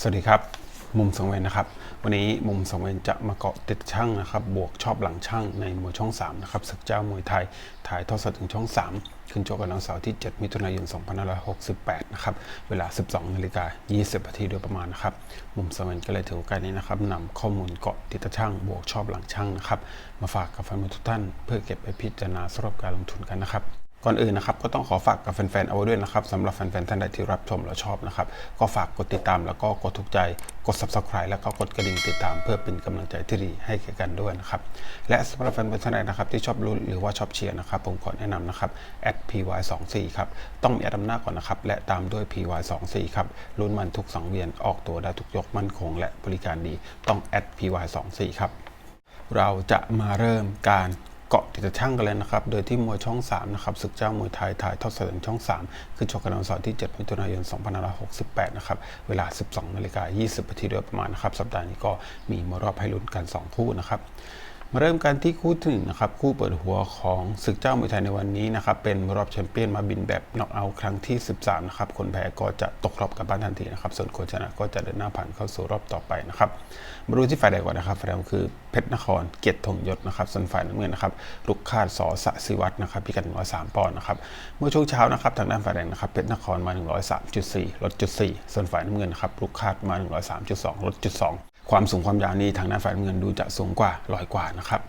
สวัสดีครับ มุมสังเวยนนะครับ วันนี้มุมสังเวยนจะมาเกาะติดช่างนะครับ บวกชอบหลังช่างในมวยช่อง 3 นะครับศึกเจ้ามวยไทย ถ่ายทอดสดถึงช่อง 3 ขึ้นโจกันวันเสาร์ที่ 7 มิถุนายน 2568 นะครับ เวลา 12นาฬิกา20นาทีโดยประมาณนะครับ มุมสังเวยนก็เลยถือโอกาสนี้นะครับนำข้อมูลเกาะติดช่าง บวกชอบหลังช่างนะครับ มาฝากกับแฟนมวยทุกท่าน เพื่อเก็บไปพิจารณาสำหรับการลงทุนกันนะครับ ก่อนอื่นนะครับก็ต้องขอฝากกับแฟนๆเอาไว้ด้วยนะครับสำหรับแฟนๆท่านใดที่รับชมและชอบนะครับ ก็ฝากกดติดตามแล้วก็กดถูกใจกด subscribe แล้วก็กดกระดิ่งติดตาม เพื่อเป็นกำลังใจที่ดีให้แก่กันด้วยนะครับ และสำหรับแฟนๆท่านใดนะครับที่ชอบลุ้นหรือว่าชอบเชียร์นะครับ ผมขอแนะนำนะครับ @py24 ครับต้องมีแอดนำหน้าก่อนนะครับและตามด้วย py24 ครับลุ้นมันทุกสังเวียนออกตัวได้ทุกยกมั่นคง และบริการดีต้อง @py24 ครับเราจะมาเริ่มการ เกาะติดช่างกันเลยนะครับ โดยที่มวยช่อง 3 นะครับศึกเจ้ามวยไทยถ่ายทอดสดช่อง 3 คือชกกันวันเสาร์ที่ 7 มิถุนายน 2568 นะครับ เวลา 12นาฬิกา20นาทีโดยประมาณนะครับ สัปดาห์นี้ก็มีมวยรอบให้ลุ้นกัน 2 คู่นะครับ มาเริ่มกันที่คู่ที่หนึ่งนะครับคู่เปิดหัวของศึกเจ้ามวยไทยในวันนี้นะครับเป็นรอบแชมเปี้ยนมาบินแบบน็อกเอาท์ครั้งที่ 13นะครับคนแพ้ก็จะตกรอบกลับบ้านทันทีนะครับส่วนคนชนะก็จะเดินหน้าผ่านเข้าสู่รอบต่อไปนะครับมาดูที่ฝ่ายใดก่อนนะครับฝ่ายแดงคือเพชรนครเกียรติธงยศนะครับส่วนฝ่ายน้ำเงินนะครับลูกคาดสอสะสิวัตรนะครับพิกัด103ปอนด์นะครับเมื่อช่วงเช้านะครับทางด้านฝ่ายแดงนะครับเพชรนครมา 103.4ลดจุด4ส่วนฝ่ายน้ำเงินนะครับลูกคาดมา 103.2ลดจุด2 ความสูงความยาวนี้ทางด้านฝ่ายน้ำเงินดูจะสูงกว่าลอยกว่านะครับ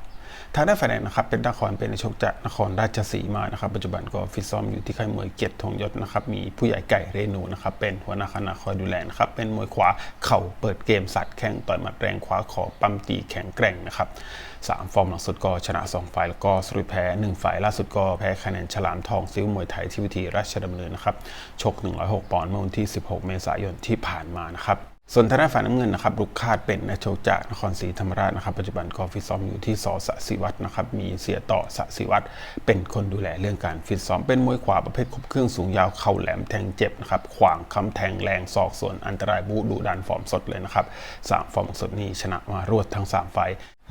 ทางด้านฝ่ายแดงนะครับเป็นนครเป็นในชกจากนครราชสีมานะครับปัจจุบันก็ฟิตซ้อมอยู่ที่ค่ายมวยเกียรติธงยศนะครับมีผู้ใหญ่ไก่เรนูนะครับเป็นหัวหน้าคณะคอยดูแลนะครับเป็นมวยขวาเข่าเปิดเกมสัตว์แข้งต่อยหมัดแรงขวาขอปั๊มตีแข็งแกร่งนะครับสามฟอร์มหลังสุดก็ชนะ2ฝ่ายแล้วก็สรุปแพ้1ฝ่ายล่าสุดก็แพ้คะแนนฉลามทองซิ้วมวยไทยที่วิธีราชดำเนินนะครับชก 106 ปอนด์เมื่อวันที่ 16 เมษายนที่ผ่านมานะครับ ส่วนทางด้านฝ่ายน้ำเงินนะครับลูกคาดเป็นนโชคจากนครศรีธรรมราชนะครับปัจจุบันก็ฟิตซ้อมอยู่ที่สสศิวัตรนะครับมีเสียต่อสศิวัตรเป็นคนดูแลเรื่องการฟิตซ้อมเป็นมวยขวาประเภทครบเครื่องสูงยาวเข่าแหลมแทงเจ็บนะครับขวางคำแทงแรงศอกส่วนอันตรายบูดุดันฟอร์มสดเลยนะครับสามฟอร์มสดนี้ชนะมารวดทั้ง 3 ไฟ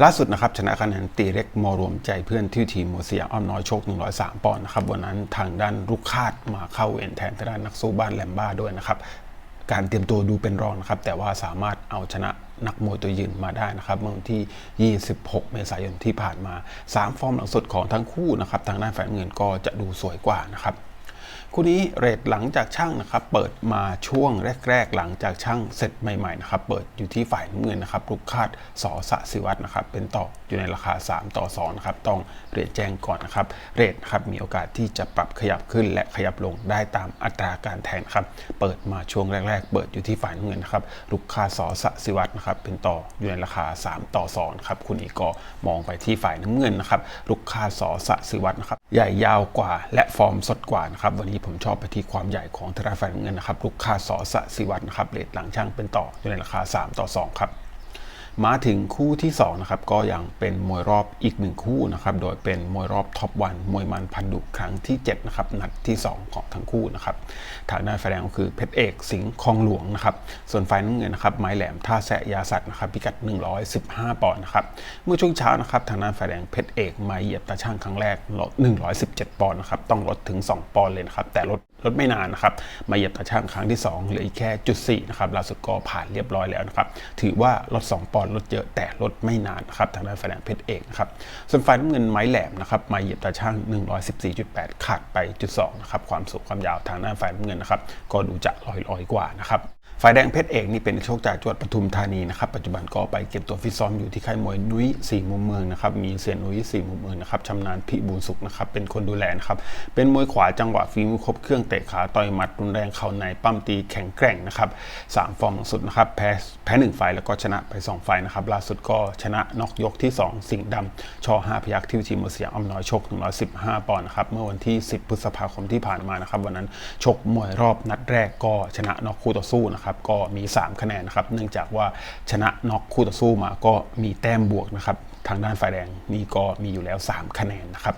ล่าสุดนะครับชนะคะแนนตีเล็กมอรวมใจเพื่อนที่ทีมโมเซียอ้อมน้อยโชค 103 ปอนด์นะครับวันนั้นทางด้านลูกคาดมาเข้าเอ็นแทนทางด้านนักสู้บ้านแลมบ้าด้วยนะครับ การเตรียมตัวดูเป็นรองนะครับ แต่ว่าสามารถเอาชนะนักมวยตัวยืนมาได้นะครับเมื่อวันที่ 26 เมษายนที่ผ่านมา 3 ฟอร์มหลังสุดของทั้งคู่นะครับ ทางด้านฝ่ายเงินก็จะดูสวยกว่านะครับ คู่นี้เรทหลังจากช่างนะครับเปิดมาช่วงแรก ๆ หลังจากช่างเสร็จใหม่ๆนะครับเปิดอยู่ที่ฝ่ายน้ำเงินนะครับลูกคาดสอสะสิวัตรนะครับเป็นต่ออยู่ในราคา 3 ต่อ2นะครับต้องเรียนแจ้งก่อนนะครับเรทครับมีโอกาสที่จะปรับขยับขึ้นและขยับลงได้ตามอัตราการแทงครับเปิดมาช่วงแรก ๆ เปิดอยู่ที่ฝ่ายน้ำเงินนะครับลูกคาดสอสะสิวัตรนะครับเป็นต่ออยู่ในราคา 3 ต่อ2ครับคุณอีกก็มองไปที่ฝ่ายน้ำเงินนะครับลูกคาดสอสะสิวัตรนะครับใหญ่ยาวกว่าและฟอร์มสดกว่านะครับวันนี้ผมชอบไปที่ความใหญ่ของธนาคารเงินนะครับลูกค้าสอสะสิวันนะครับเลทหลังช่างเป็นต่ออยู่ในราคา 3 ต่อ 2 ครับ มาถึงคู่ที่2นะครับก็ยังเป็นมวยรอบอีกหนึ่งคู่นะครับโดยเป็นมวยรอบท็อปวันมวยมันพันดุครั้งที่7นะครับนัดที่ 2 ของทั้งคู่นะครับทางด้านฝ่ายแดงก็คือเพชรเอกสิงห์คลองหลวงนะครับส่วนฝ่ายน้ำเงินนะครับไม้แหลมท่าแสะยาสัตว์นะครับพิกัด 115 ปอนด์นะครับเมื่อช่วงเช้านะครับทางด้านฝ่ายแดงเพชรเอกมาเหยียบตาช่างครั้งแรกลด117 ปอนด์นะครับต้องลดถึง 2 ปอนด์เลยนะครับแต่ลดลดไม่นานนะครับ มาเหยียบตาช่างครั้งที่ 2 เหลืออีกแค่จุด4นะครับล่าสุดก็ผ่านเรียบร้อยแล้วนะครับ ถือว่าลด 2 ปอนด์ลดเยอะแต่ลดไม่นานนะครับ ทางด้านฝ่ายแดงเพชรเอกนะครับ ส่วนฝ่ายน้ำเงินไม้แหลมนะครับ มาเหยียบตาช่าง 114.8 ขาดไปจุด2นะครับ ความสูงความยาวทางด้านฝ่ายน้ำเงินนะครับ ก็ดูจะลอยๆกว่านะครับ ฝ่ายแดงเพชรเอกนี่เป็นโชคจากจังหวัดปทุมธานีนะครับปัจจุบันก็ไปเก็บตัวฟิตซ้อมอยู่ที่ค่ายมวยนุ้ยสี่มุมเมืองนะครับมีเซียนนุ้ยสี่มุมเมืองนะครับชำนาญพิบูลสุขนะครับเป็นคนดูแลนะครับเป็นมวยขวาจังหวะฝีมือครบเครื่องเตะขาต่อยหมัดรุนแรงเข่าในปั้มตีแข็งแกร่งนะครับสามฟอร์มหลังสุดนะครับแพ้แพ้หนึ่งไฟแล้วก็ชนะไป2ไฟนะครับล่าสุดก็ชนะน็อกยกที่2สิงห์ดำชอห้าพยักที่ทีมเสียงอ้อมน้อยชก115ปอนด์นะครับเมื่อวันที่10พฤษภาคมที่ผ่านมานะครับวันนั้นชกมวยรอบนัดแรกก็ชนะน็อกคู่ต่อสู้นะครับก็มี 3 คะแนนนะครับเนื่องจากว่าชนะน็อกคู่ต่อสู้มาก็มีแต้มบวกนะครับทางด้านฝ่ายแดงนี่ก็มีอยู่แล้ว 3 คะแนนนะครับ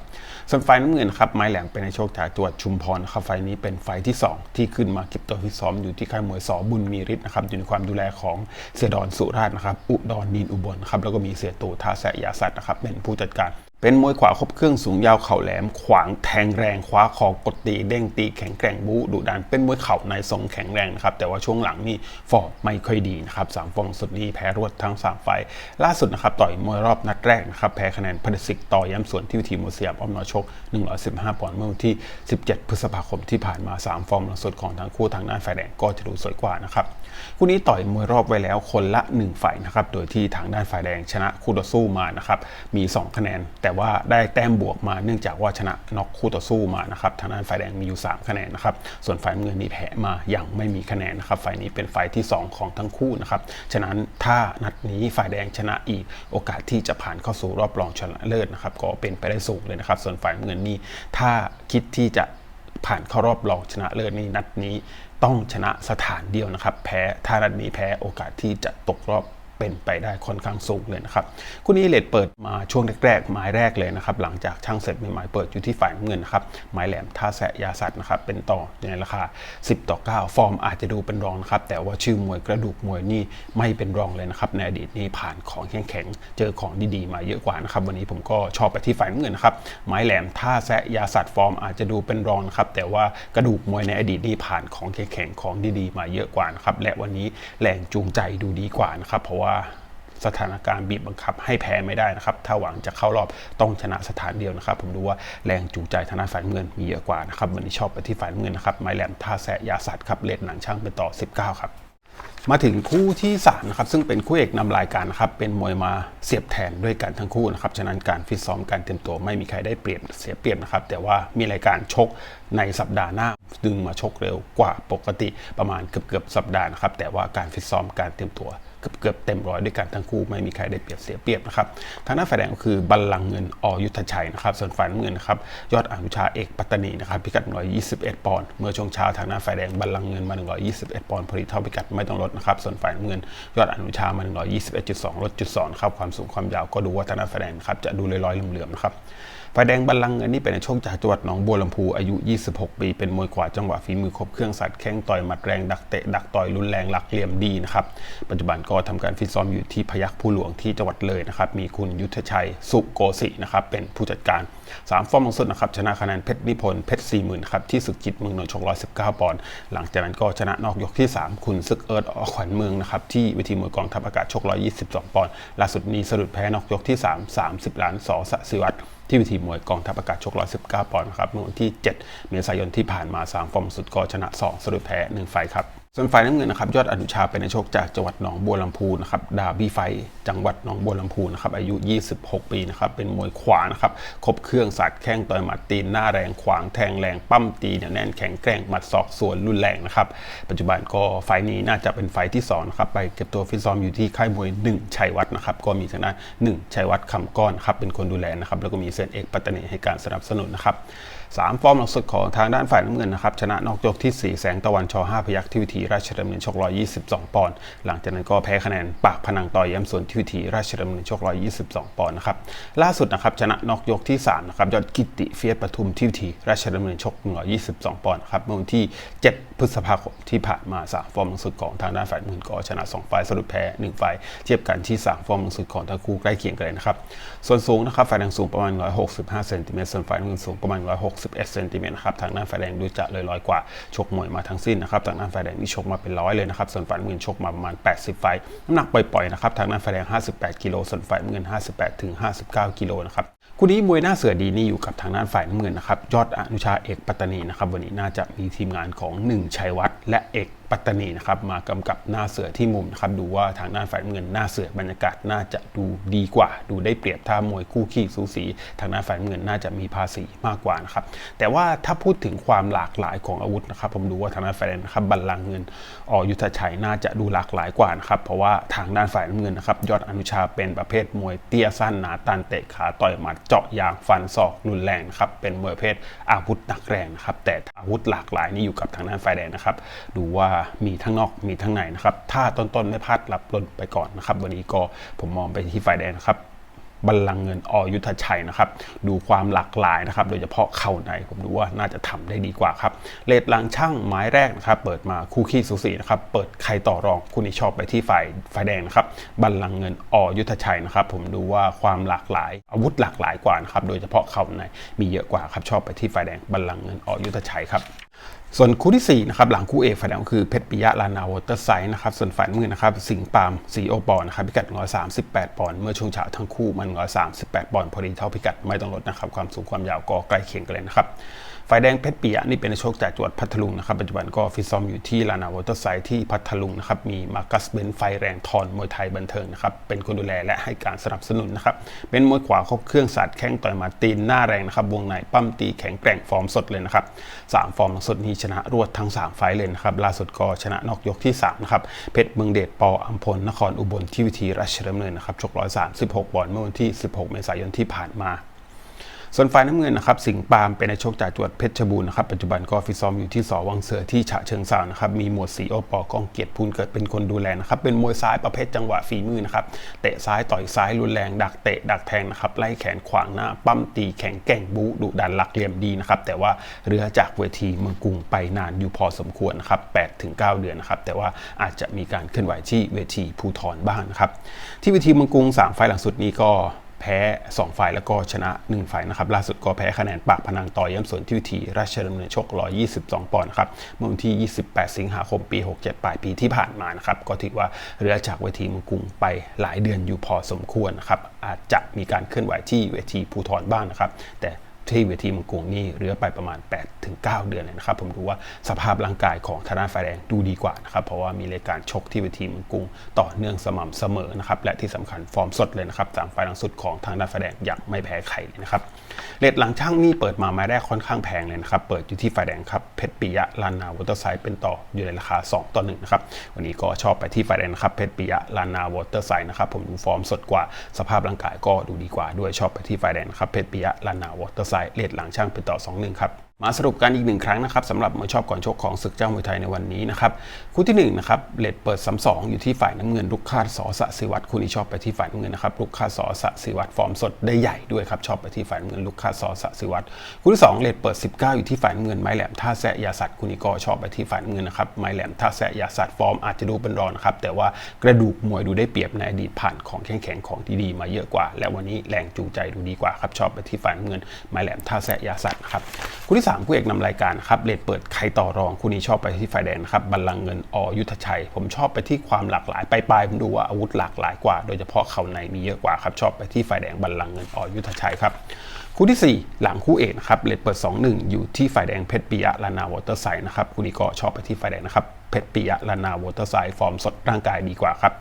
ส่วนฝ่ายน้ำเงินนะครับไม้แหลมเป็นในโชคจากจังหวัดชุมพรครับไฟนี้เป็นไฟที่ 2 ที่ขึ้นมาเก็บตัวฟิตซ้อมอยู่ที่ค่ายมวยสอบุญมีฤทธิ์นะครับอยู่ในความดูแลของเสียดอนสุราษฎร์นะครับอุดรนินอุบลครับแล้วก็มีเสียตูท่าแสยาสัตว์นะครับเป็นผู้จัดการ เป็นมวยขวาครบเครื่องสูงยาวเข่าแหลม ขวางแทงแรงคว้าคอกดตีเด้งตีแข็งแกร่งบูดุดันเป็นมวยเข่าในทรงแข็งแรงนะครับแต่ว่าช่วงหลังนี่ฟอร์มไม่ค่อยดีนะครับสามฟองสุดนี้แพ้รวดทั้ง 3 ไฟล์ล่าสุดนะครับต่อยมวยรอบนัดแรกนะครับแพ้คะแนนพันศิกต่อย้ำส่วนที่วิธีมวยสยามอ้อมนอชก 115 ปอนด์เมื่อวันที่ 17 พฤษภาคมที่ผ่านมา3ฟอร์มหลังสุดของทั้งคู่ทางด้านฝ่ายแดงก็จะดูสวยกว่านะครับคู่นี้ต่อยมวยรอบไว้แล้วคนละ1ฝ่ายนะครับโดยที่ทางด้านฝ่ายแดงชนะคู่ต่อสู้มานะครับมี 2 คะแนนแต่ว่าได้แต้มบวกมาเนื่องจากว่าชนะน็อกคู่ต่อสู้มานะครับทางด้านฝ่ายแดงมีอยู่ 3 คะแนนนะครับส่วนฝ่ายเงินนี่แพ้มาอย่างไม่มีคะแนนนะครับฝ่ายนี้เป็นฝ่ายที่ 2 ของทั้งคู่นะครับฉะนั้นถ้านัดนี้ฝ่ายแดงชนะอีกโอกาสที่จะผ่านเข้าสู่รอบรองชนะเลิศนะครับก็เป็นไปได้สูงเลยนะครับ ส่วนฝ่ายเงินนี่ถ้าคิดที่จะผ่านเข้ารอบรองชนะเลิศนี่นัดนี้ต้องชนะสถานเดียวนะครับ แพ้ถ้านัดนี้แพ้โอกาสที่จะตกรอบ เป็นไปได้ค่อนข้างสูงเลยนะครับคู่นี้เลดเปิดมาช่วงแรกๆไม้แรกเลยนะครับหลังจากช่างเสร็จใหม่ๆเปิดอยู่ที่ฝ่ายเงินนะครับไม้แหลมท่าแสะยาสัตว์นะครับเป็นต่อในราคา 10 ต่อ 9 ฟอร์มอาจจะดูเป็นรองนะครับแต่ว่าชื่อมวยกระดูกมวยนี่ไม่เป็นรองเลยนะครับในอดีตนี้ผ่านของแข็งๆเจอของดีๆ มาเยอะกว่านะครับวันนี้ผมก็ชอบไปที่ฝ่ายเงินนะครับไม้แหลมท่าแสะยาสัตว์ฟอร์มอาจจะดูเป็นรองนะครับแต่ว่ากระดูกมวยในอดีตนี่ผ่านของแข็งๆของดีๆ มาเยอะกว่านะครับและวันนี้แรงจูงใจดูดีกว่านะครับเพราะว่าสถานการณ์บีบบังคับให้แพ้ไม่ได้นะครับ ถ้าหวังจะเข้ารอบต้องชนะสถานเดียวนะครับ ผมดูว่าแรงจูงใจทางด้านฝ่ายเงินมีเยอะกว่านะครับ วันนี้ชอบไปที่ฝ่ายเงินนะครับไมแลมท่าแสะยาสัตว์ครับเลดหนังช่างเป็นต่อ 19 ครับมาถึงคู่ที่3นะครับซึ่งเป็นคู่เอกนำรายการนะครับเป็นมวยมาเสียบแทนด้วยกันทั้งคู่นะครับฉะนั้นการฟิตซ้อมการเตรียมตัวไม่มีใครได้เปรียบเสียเปรียบนะครับแต่ว่ามีรายการชกในสัปดาห์หน้าดึงมาชกเร็วกว่าปกติประมาณเกือบเกือบสัปดาห์นะครับแต่ว่าการฟิตซ้อมการเตรียมตัว เกือบเกือบเต็มร้อยด้วยกันทั้งคู่ไม่มีใครได้เปรียบเสียเปรียบนะครับทางด้านฝ่ายแดงก็คือบัลลังเงินอยุทธชัยนะครับส่วนฝ่ายน้ำเงินนะครับยอดอนุชาเอกปัตตานีนะครับพิกัด 121 ปอนด์เมื่อช่วงเช้าทางด้านฝ่ายแดงบัลลังเงินมา 121 ปอนด์พอดีเท่าพิกัดไม่ต้องลดนะครับส่วนฝ่ายน้ำเงิน ยอดอนุชามา 121.2ลดจุด2ครับความสูงความยาวก็ดูว่าทางด้านฝ่ายแดงครับจะดูลอยๆเหลื่อมๆนะครับ ฝ่ายแดงบัลลังก์เงินนี่เป็นในช่วงจากจังหวัดหนองบัวลำพูอายุ 26 ปี เป็นมวยขวาจังหวะฝีมือครบเครื่องสัตว์แข้งต่อยหมัดแรงดักเตะดักต่อยรุนแรงหลักเหลี่ยมดีนะครับปัจจุบันก็ทำการฟิตซ้อมอยู่ที่พยัคฆ์ผู้หลวงที่จังหวัดเลยนะครับมีคุณยุทธชัยสุโกศินะครับเป็นผู้จัดการ 3 ฟอร์มงสุดนะครับชนะคะแนนเพชรนิพนธ์เพชรสี่หมื่นครับที่ศึกจิตเมืองนนท์ชก119ปอนด์หลังจากนั้นก็ชนะนอกยกที่ 3 คุณศึกเอิร์ดอขวัญเมืองนะครับที่เวทีมวยกองทัพอากาศชก122ปอนด์ล่าสุดนี้สะดุดแพ้นอกยกที่ 3 30 ล้านสอสศิวั ที่วิธีมวยกองทัพอากาศชก 119 ปอนด์ครับเมื่อวันที่ 7 เมษายนที่ผ่านมา 3 ฟอร์มสุดก็ชนะ 2สรุปแพ้ 1 ไฟครับ ส่วนฝ่ายน้ำเงินนะครับยอดอนุชาเป็นนักชกจากจังหวัดหนองบัวลำพูนะครับดาบี้ไฟจังหวัดหนองบัวลำพูนะครับอายุ 26 ปีนะครับเป็นมวยขวานะครับครบเครื่องสัตว์แข้งต่อยหมัดตีนหน้าแรงขวางแทงแรงปั้มตีเนี่ยแน่นแข็งแกร่งหมัดศอกส่วนรุนแรงนะครับปัจจุบันก็ไฟนี้น่าจะเป็นไฟที่2นะครับไปเก็บตัวฟิตซ้อมอยู่ที่ค่ายมวย1ชัยวัฒน์นะครับก็มีทางด้าน1ชัยวัฒน์คำก้อนครับเป็นคนดูแลนะครับแล้วก็มีเซนเอกปัตตานีให้การสนับสนุนนะครับสามฟอร์มหลังสุดของทางด้านฝ่ายน้ำเงินนะครับชนะนอกยกที่4แสงตะวันช5พยักที่วิธีีราชดำเนินชก 122 ปอนด์ หลังจากนั้นก็แพ้คะแนนปากพนังต่อยย้ำส่วนที่วิธีราชดำเนินชก 122 ปอนด์นะครับ ล่าสุดนะครับชนะนอกยกที่ 3 นะครับ ยอดกิติเฟียสปทุมที่วิธีราชดำเนินชก 122 ปอนด์ครับเมื่อวันที่ 7 พฤษภาคมที่ผ่านมา 3 ฟอร์มหลังสุดของทางด้านฝ่ายน้ำเงินก็ชนะ2ไฟล์สรุปแพ้1ไฟล์เทียบกันที่ 3 ฟอร์มหลังสุดของทั้งคู่ใกล้เคียงกันเลยนะครับ ส่วนสูงนะครับฝ่ายแดงสูงประมาณ 165 เซนติเมตร ส่วนฝ่ายน้ำเงินสูงประมาณ 161 เซนติเมตรนะครับ ทางด้านฝ่ายแดงดูจะลอยๆกว่า ชกมวยมาทั้งสิ้นนะครับ ทางด้านฝ่ายแดงนี่ชกมาเป็นร้อยเลยนะครับ ส่วนฝ่ายเงินชกมาประมาณ 80 ไฟ น้ำหนักปล่อยๆนะครับทางด้านฝ่ายแดง 58 กิโล ส่วนฝ่ายน้ำเงิน 58 ถึง 59 กิโลนะครับคู่นี้มวยหน้าเสือดีนี่อยู่กับทางด้านฝ่ายน้ำเงินนะครับ ยอดอนุชาเอกปัตตานีนะครับ วันนี้น่าจะมีทีมงานของหนึ่งชัยวัฒน์และเอก ปัตตานีนะครับมากำกับหน้าเสือที่มุมนะครับดูว่าทางด้านฝ่ายเงินหน้าเสือบรรยากาศน่าจะดูดีกว่า ดูได้เปรียบถ้ามวยคู่ขี้สูสี ทางด้านฝ่ายเงินน่าจะมีภาษีมากกว่านะครับแต่ว่าถ้าพูดถึงความหลากหลายของอาวุธนะครับผมดูว่าทางด้านฝ่ายแดงนะครับบัลลังเงินอยุทธชัยน่าจะดูหลากหลายกว่านะครับเพราะว่าทางด้านฝ่ายเงินนะครับยอดอนุชาเป็นประเภทมวยเตี้ยสั้นหนาตันเตะขาต่อยหมัดเจาะยางฟันศอกรุนแรงนะครับเป็นมวยประเภทอาวุธหนักแรงนะครับแต่อาวุธหลากหลายนี่อยู่กับทางด้านฝ่ายแดงนะครับดูว่ามีทั้งนอกมีทั้งในนะครับ ถ้าต้นๆไม่พลาดรับลนไปก่อนนะครับ วันนี้ก็ผมมองไปที่ฝ่ายแดงนะครับบัลลังเงินอยุทธชัยนะครับ ดูความหลากหลายนะครับ โดยเฉพาะเข่าในผมดูว่าน่าจะทำได้ดีกว่าครับเลดหลังช่างไม้แรกนะครับ เปิดมาคู่ขี้สูสีนะครับ เปิดใครต่อรองคุณนี่ชอบไปที่ฝ่ายฝ่ายแดงนะครับ บัลลังเงินอยุทธชัยนะครับ ผมดูว่าความหลากหลาย อาวุธหลากหลายกว่านะครับ โดยเฉพาะเข่าในมีเยอะกว่าครับชอบไปที่ฝ่ายแดงบัลลังเงินอยุทธชัยครับ ส่วนคู่ที่ 4 นะครับ หลังคู่เอกฝ่ายแดงก็คือเพชรปิยะลานาวอเตอร์ไซด์นะครับ ส่วนฝ่ายน้ำเงินนะครับ สิงปามสีโอปอนนะครับ พิกัด 138 ปอนด์เมื่อช่วงเช้าทั้งคู่มัน 138 ปอนด์พอดีเท่าพิกัดไม่ต้องลดนะครับ ความสูงความยาวก็ใกล้เคียงกันเลยนะครับ ฝ่ายแดงเพชรปิยะนี่เป็นนักชกจากจังหวัดพัทลุงนะครับปัจจุบันก็ฟิตซ้อมอยู่ที่ลานาวอเตอร์ไซด์ที่พัทลุงนะครับมีมาร์กัสเบนไฟแรงทอนมวยไทยบันเทิงนะครับเป็นคนดูแลและให้การสนับสนุนนะครับเป็นมวยขวาครบเครื่องสาดแข้งต่อยหมาตีนหน้าแรงนะครับวงในปั้มตีแข็งแกร่งฟอร์มสดเลยนะครับสามฟอร์มสดนี้ชนะรวดทั้ง 3 ไฟเลยนะครับล่าสุดก็ชนะนอกยกที่3นะครับเพชรเมืองเดชปออัมพลนครอุบลที่วิธีราชดำเนินนะครับชก136บอลเมื่อวันที่ 16 เมษายนที่ผ่านมา ส่วนฝ่ายน้ำเงินนะครับสิงห์ปามเป็นนักชกจากจังหวัดเพชรบูรณ์นะครับปัจจุบันก็ฟิตซ้อมอยู่ที่สอวังเสือที่ฉะเชิงเทรานะครับมีหมวดสีโอปอกองเกียรติพูนเกิดเป็นคนดูแลนะครับเป็นมวยซ้ายประเภทจังหวะฝีมือนะครับเตะซ้ายต่อยซ้ายรุนแรงดักเตะดักแทงนะครับไล่แขนขวางหน้าปั้มตีแข็งแกร่งบูดุดันหลักเหลี่ยมดีนะครับแต่ว่าเรือจากเวทีเมืองกรุงไปนานอยู่พอสมควรนะครับ8ถึง9เดือนนะครับแต่ว่าอาจจะมีการเคลื่อนไหวที่เวทีภูทรบ้างนะครับที่เวทีเมืองกรุง3ไฟล์หลังสุดนี้ก็ แพ้ 2 ฝ่ายแล้วก็ชนะ 1 ฝ่ายนะครับล่าสุดก็แพ้คะแนนปากพนังต่อย้ำสวนที่วิธีราชดำเนินชก 122 ปอนด์ครับเมื่อวันที่ 28 สิงหาคมปี 67 ปลายปีที่ผ่านมานะครับก็ถือว่าเรือจากเวทีมังกรุงไปหลายเดือนอยู่พอสมควรนะครับอาจจะมีการเคลื่อนไหวที่เวทีภูทรบ้างนะครับแต่ ที่เวทีมืองกรุงนี่เรือไปประมาณ8ถึง9เดือนเลยนะครับ ผมดูว่าสภาพร่างกายของธนาฝ่ายแดงดูดีกว่านะครับ เพราะว่ามีรายการชกที่เวทีมืองกรุงต่อเนื่องสม่ำเสมอนะครับ และที่สำคัญฟอร์มสดเลยนะครับสามไฟล์หลังสุดของทางด้านฝ่ายแดงยังไม่แพ้ใครเลยนะครับเลทหลังช่างนี่เปิดมาไม้แรกค่อนข้างแพงเลยนะครับ เปิดอยู่ที่ฝ่ายแดงครับเพชรปิยะลานนาวอเตอร์ไซด์เป็นต่ออยู่ในราคา 2 ต่อ1นะครับวันนี้ก็ชอบไปที่ฝ่ายแดงนะครับเพชรปิยะลานนาวอเตอร์ไซด์นะครับผมดูฟอร์มสดกว่าสภาพร่างกายก็ดูดีกว่าด้วยชอบไปที่ฝ่ายแดงครับเพชรปิยะลานนาวอเตอร์ไซด์เลทหลังช่างเป็นต่อ 2-1 ครับ มาสรุปกันอีกหนึ่งครั้งนะครับสำหรับมวยชอบก่อนชกของศึกเจ้ามวยไทยในวันนี้นะครับคู่ที่1นะครับเลดเปิดซ้ำสองอยู่ที่ฝ่ายน้ำเงินลูกคาดสอสะสิวัตรคู่นี้ชอบไปที่ฝ่ายน้ำเงินนะครับลูกคาดสอสะสิวัตรฟอร์มสดได้ใหญ่ด้วยครับชอบไปที่ฝ่ายน้ำเงินลูกคาดสอสะสิวัตรคู่ที่2เลดเปิด 19 อยู่ที่ฝ่ายน้ำเงินไม้แหลมท่าแซะยาสัตว์คู่นี้ก็ชอบไปที่ฝ่ายน้ำเงินนะครับไม้แหลมท่าแซะยาสัตว์ฟอร์มอาจจะดูเป็นรองนะครับแต่ว่ากระดูกมวยดูได้เปรียบในอดีตผ่านของแข็งแข็งของดีๆมาเยอะกว่า และวันนี้แรงจูงใจดูดีกว่าครับชอบไปที่ฝ่ายน้ำเงินไม้แหลมท่าแซะยาสัตว์ครับคู่ที่สามคู่เอกนำรายการครับเลดเปิดใครต่อรองคู่นี้ชอบไปที่ฝ่ายแดงนครับบัลลังเงินอยุทธชัย ผมชอบไปที่ความหลากหลายไปลายผมดูว่าอาวุธหลากหลายกว่า โดยเฉพาะเข่าในมีเยอะกว่าครับชอบไปที่ฝ่ายแดงบัลลังเงินอยุทธชัยครับคู่ที่ 4 หลังคู่เอกนะครับเลดเปิด 2-1 อยู่ที่ฝ่ายแดงเพชรปิยะลานาวอเตอร์ไซด์นะครับคู่นี้ก็ชอบไปที่ฝ่ายแดงนะครับ เพชรปิยะลานาวอเตอร์ไซด์ฟอร์มสดร่างกายดีกว่าครับ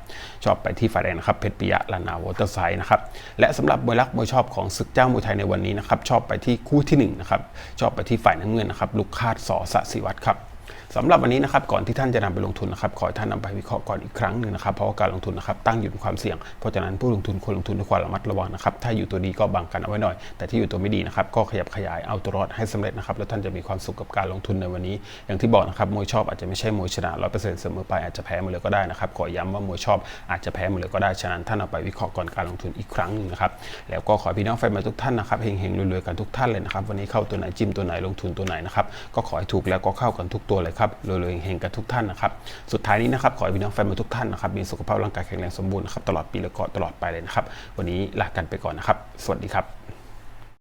ชอบไปที่ฝ่ายแดงนะครับเพชรปิยะลานาวอเตอร์ไซด์นะครับ และสำหรับบวยรักบวยชอบของศึกเจ้ามวยไทยในวันนี้นะครับ ชอบไปที่คู่ที่1นะครับ ชอบไปที่ฝ่ายน้ำเงินนะครับ ลูกคาดสอสะสิวัตรครับ สำหรับวันนี้นะครับก่อนที่ท่านจะนำไปลงทุนนะครับขอให้ท่านนำไปวิเคราะห์ก่อนอีกครั้งหนึ่งนะครับเพราะว่าการลงทุนนะครับตั้งอยู่ในความเสี่ยง เพราะฉะนั้นผู้ลงทุนควรลงทุนด้วยความระมัดระวังนะครับถ้าอยู่ตัวดีก็บังกันเอาไว้หน่อย แต่ที่อยู่ตัวไม่ดีนะครับก็ขยับขยายเอาตัวรอดให้สำเร็จนะครับแล้วท่านจะมีความสุขกับการลงทุนในวันนี้ อย่างที่บอกนะครับมวยชอบอาจจะไม่ใช่มวยชนะร้อยเปอร์เซ็นต์เสมอไปอาจจะแพ้มาเลยก็ได้นะครับขอย้ำว่ามวยชอบอาจจะแพ้มาเลยก็ได้ฉะนั้นท่านเอาไปวิเคราะห์ก่อนการลงทุนอีกครั้งนึงนะครับแล้วก็ขอพี่น้องแฟนมวยทุกท่านนะครับเฮงๆรวยๆกันทุกท่านเลยนะครับวันนี้เข้าตัวไหนจิ้มตัวไหนลงทุนตัวไหนนะครับก็ขอให้ถูกแล้วก็เข้ากันทุกตัวเลยครับรวยๆเฮงกันทุกท่านนะครับสุดท้ายนี้นะครับขอให้พี่น้องแฟนมวยทุกท่านนะครับมีสุขภาพร่างกายแข็งแรงสมบูรณ์นะครับตลอดปีและก็ตลอดไปเลยนะครับวันนี้ลากันไปก่อนนะครับ สวัสดีครับ